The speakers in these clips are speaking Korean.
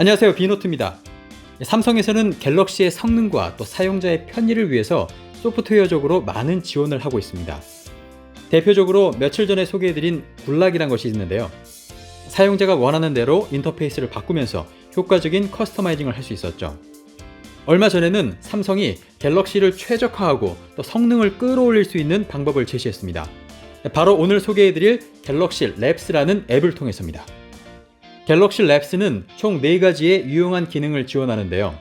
안녕하세요 비노트입니다. 삼성에서는 갤럭시의 성능과 또 사용자의 편의를 위해서 소프트웨어적으로 많은 지원을 하고 있습니다. 대표적으로 며칠 전에 소개해드린 굴락이란 것이 있는데요. 사용자가 원하는 대로 인터페이스를 바꾸면서 효과적인 커스터마이징을 할 수 있었죠. 얼마 전에는 삼성이 갤럭시를 최적화하고 또 성능을 끌어올릴 수 있는 방법을 제시했습니다. 바로 오늘 소개해드릴 갤럭시 랩스라는 앱을 통해서입니다. 갤럭시 랩스는 총 4가지의 유용한 기능을 지원하는데요.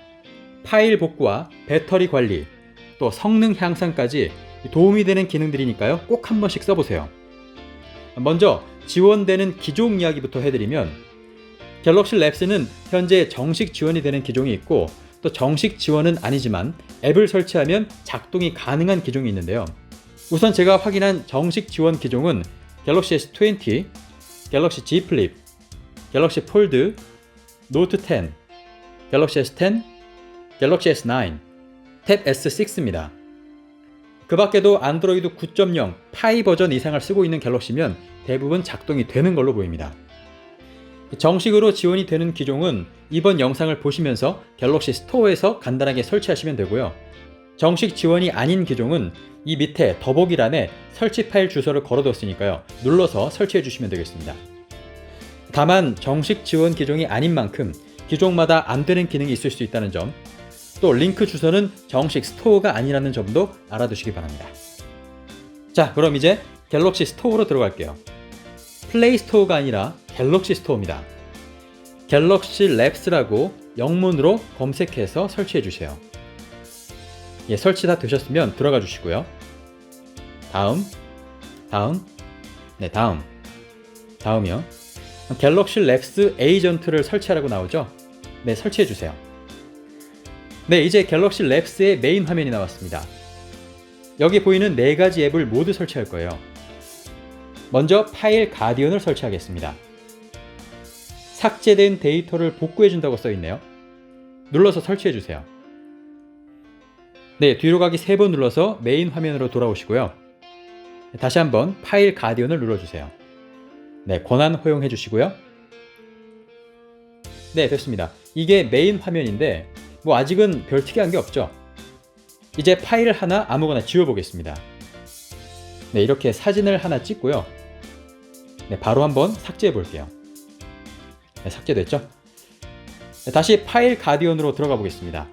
파일 복구와 배터리 관리, 또 성능 향상까지 도움이 되는 기능들이니까요. 꼭 한 번씩 써보세요. 먼저 지원되는 기종 이야기부터 해드리면 갤럭시 랩스는 현재 정식 지원이 되는 기종이 있고 또 정식 지원은 아니지만 앱을 설치하면 작동이 가능한 기종이 있는데요. 우선 제가 확인한 정식 지원 기종은 갤럭시 S20, 갤럭시 Z 플립, 갤럭시 폴드, 노트 10, 갤럭시 S10, 갤럭시 S9, 탭 S6입니다. 그 밖에도 안드로이드 9.0 파이 버전 이상을 쓰고 있는 갤럭시면 대부분 작동이 되는 걸로 보입니다. 정식으로 지원이 되는 기종은 이번 영상을 보시면서 갤럭시 스토어에서 간단하게 설치하시면 되고요. 정식 지원이 아닌 기종은 이 밑에 더보기란에 설치 파일 주소를 걸어뒀으니까요. 눌러서 설치해 주시면 되겠습니다. 다만 정식 지원 기종이 아닌 만큼 기종마다 안 되는 기능이 있을 수 있다는 점, 또 링크 주소는 정식 스토어가 아니라는 점도 알아두시기 바랍니다. 자, 그럼 이제 갤럭시 스토어로 들어갈게요. 플레이 스토어가 아니라 갤럭시 스토어입니다. 갤럭시 랩스라고 영문으로 검색해서 설치해 주세요. 예, 설치 다 되셨으면 들어가 주시고요. 다음, 다음, 네, 다음, 다음이요. 갤럭시 랩스 에이전트를 설치하라고 나오죠? 네, 설치해 주세요. 네, 이제 갤럭시 랩스의 메인 화면이 나왔습니다. 여기 보이는 네 가지 앱을 모두 설치할 거예요. 먼저 파일 가디언을 설치하겠습니다. 삭제된 데이터를 복구해 준다고 써 있네요. 눌러서 설치해 주세요. 네, 뒤로 가기 세 번 눌러서 메인 화면으로 돌아오시고요. 다시 한번 파일 가디언을 눌러주세요. 네, 권한 허용해 주시고요. 네, 됐습니다. 이게 메인 화면인데 뭐 아직은 별 특이한 게 없죠. 이제 파일 하나 아무거나 지워보겠습니다. 네, 이렇게 사진을 하나 찍고요. 네, 바로 한번 삭제해 볼게요. 네, 삭제됐죠? 네, 다시 파일 가디언으로 들어가 보겠습니다.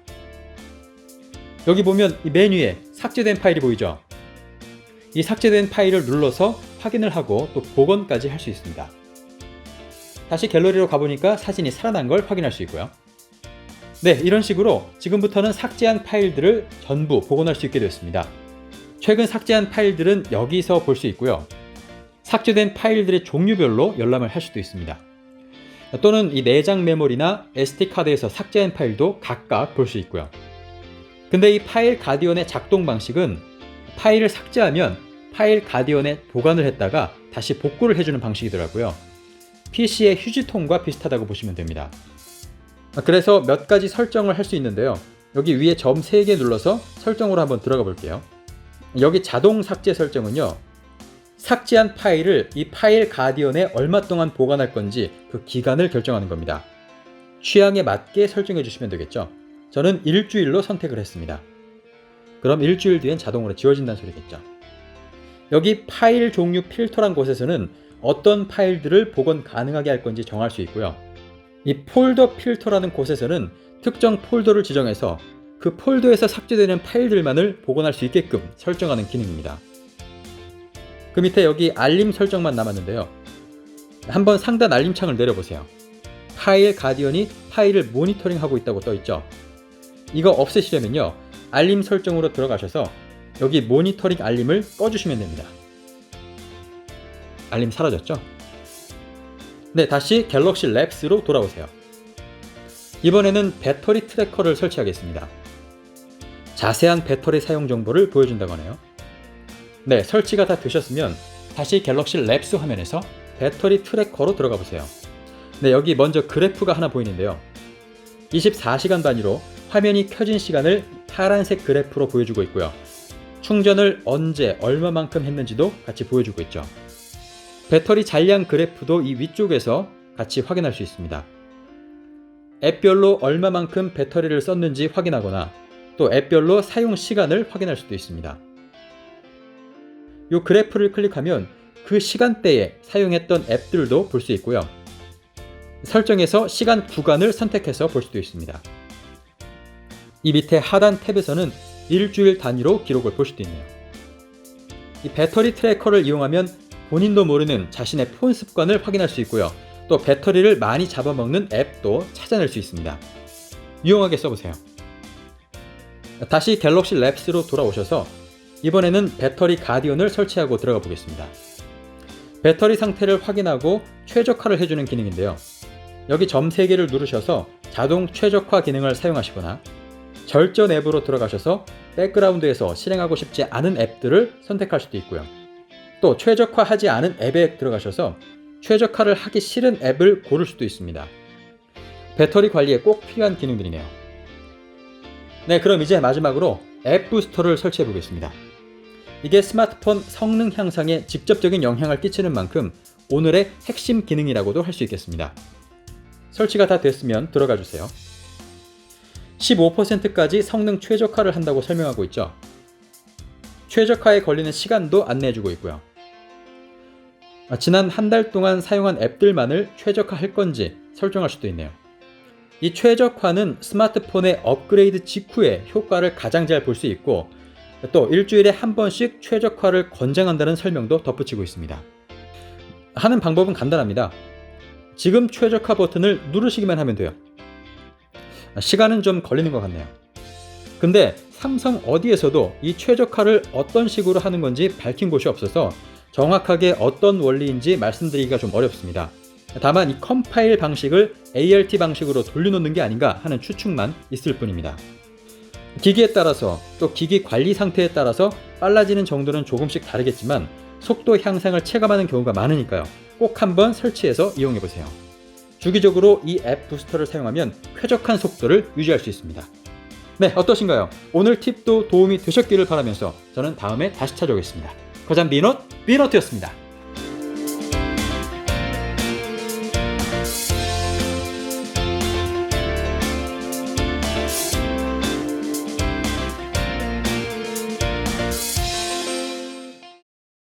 여기 보면 이 메뉴에 삭제된 파일이 보이죠? 이 삭제된 파일을 눌러서 확인을 하고 또 복원까지 할 수 있습니다. 다시 갤러리로 가보니까 사진이 살아난 걸 확인할 수 있고요. 네, 이런 식으로 지금부터는 삭제한 파일들을 전부 복원할 수 있게 됐습니다. 최근 삭제한 파일들은 여기서 볼 수 있고요. 삭제된 파일들의 종류별로 열람을 할 수도 있습니다. 또는 이 내장 메모리나 SD카드에서 삭제한 파일도 각각 볼 수 있고요. 근데 이 파일 가디언의 작동 방식은 파일을 삭제하면 파일 가디언에 보관을 했다가 다시 복구를 해주는 방식이더라고요. PC의 휴지통과 비슷하다고 보시면 됩니다. 그래서 몇 가지 설정을 할 수 있는데요. 여기 위에 점 3개 눌러서 설정으로 한번 들어가 볼게요. 여기 자동 삭제 설정은요. 삭제한 파일을 이 파일 가디언에 얼마 동안 보관할 건지 그 기간을 결정하는 겁니다. 취향에 맞게 설정해 주시면 되겠죠. 저는 일주일로 선택을 했습니다. 그럼 일주일 뒤엔 자동으로 지워진다는 소리겠죠. 여기 파일 종류 필터란 곳에서는 어떤 파일들을 복원 가능하게 할 건지 정할 수 있고요. 이 폴더 필터라는 곳에서는 특정 폴더를 지정해서 그 폴더에서 삭제되는 파일들만을 복원할 수 있게끔 설정하는 기능입니다. 그 밑에 여기 알림 설정만 남았는데요. 한번 상단 알림창을 내려보세요. 파일 가디언이 파일을 모니터링하고 있다고 떠 있죠. 이거 없애시려면요. 알림 설정으로 들어가셔서 여기 모니터링 알림을 꺼주시면 됩니다. 알림 사라졌죠? 네, 다시 갤럭시 랩스로 돌아오세요. 이번에는 배터리 트래커를 설치하겠습니다. 자세한 배터리 사용 정보를 보여준다고 하네요. 네, 설치가 다 되셨으면 다시 갤럭시 랩스 화면에서 배터리 트래커로 들어가 보세요. 네, 여기 먼저 그래프가 하나 보이는데요. 24시간 단위로 화면이 켜진 시간을 파란색 그래프로 보여주고 있고요. 충전을 언제 얼마만큼 했는지도 같이 보여주고 있죠. 배터리 잔량 그래프도 이 위쪽에서 같이 확인할 수 있습니다. 앱별로 얼마만큼 배터리를 썼는지 확인하거나 또 앱별로 사용 시간을 확인할 수도 있습니다. 이 그래프를 클릭하면 그 시간대에 사용했던 앱들도 볼 수 있고요. 설정에서 시간 구간을 선택해서 볼 수도 있습니다. 이 밑에 하단 탭에서는 일주일 단위로 기록을 볼 수도 있네요. 이 배터리 트래커를 이용하면 본인도 모르는 자신의 폰 습관을 확인할 수 있고요. 또 배터리를 많이 잡아먹는 앱도 찾아낼 수 있습니다. 유용하게 써보세요. 다시 갤럭시 랩스로 돌아오셔서 이번에는 배터리 가디언을 설치하고 들어가 보겠습니다. 배터리 상태를 확인하고 최적화를 해주는 기능인데요. 여기 점 3개를 누르셔서 자동 최적화 기능을 사용하시거나 절전 앱으로 들어가셔서 백그라운드에서 실행하고 싶지 않은 앱들을 선택할 수도 있고요. 또 최적화하지 않은 앱에 들어가셔서 최적화를 하기 싫은 앱을 고를 수도 있습니다. 배터리 관리에 꼭 필요한 기능들이네요. 네, 그럼 이제 마지막으로 앱 부스터를 설치해 보겠습니다. 이게 스마트폰 성능 향상에 직접적인 영향을 끼치는 만큼 오늘의 핵심 기능이라고도 할 수 있겠습니다. 설치가 다 됐으면 들어가 주세요. 15%까지 성능 최적화를 한다고 설명하고 있죠. 최적화에 걸리는 시간도 안내해주고 있고요. 아, 지난 한 달 동안 사용한 앱들만을 최적화할 건지 설정할 수도 있네요. 이 최적화는 스마트폰의 업그레이드 직후에 효과를 가장 잘 볼 수 있고 또 일주일에 한 번씩 최적화를 권장한다는 설명도 덧붙이고 있습니다. 하는 방법은 간단합니다. 지금 최적화 버튼을 누르시기만 하면 돼요. 시간은 좀 걸리는 것 같네요. 근데 삼성 어디에서도 이 최적화를 어떤 식으로 하는 건지 밝힌 곳이 없어서 정확하게 어떤 원리인지 말씀드리기가 좀 어렵습니다. 다만 이 컴파일 방식을 ART 방식으로 돌려놓는 게 아닌가 하는 추측만 있을 뿐입니다. 기기에 따라서 또 기기 관리 상태에 따라서 빨라지는 정도는 조금씩 다르겠지만 속도 향상을 체감하는 경우가 많으니까요. 꼭 한번 설치해서 이용해 보세요. 주기적으로 이 앱 부스터를 사용하면 쾌적한 속도를 유지할 수 있습니다. 네, 어떠신가요? 오늘 팁도 도움이 되셨기를 바라면서 저는 다음에 다시 찾아오겠습니다. 거잔 비넛, 비너트였습니다.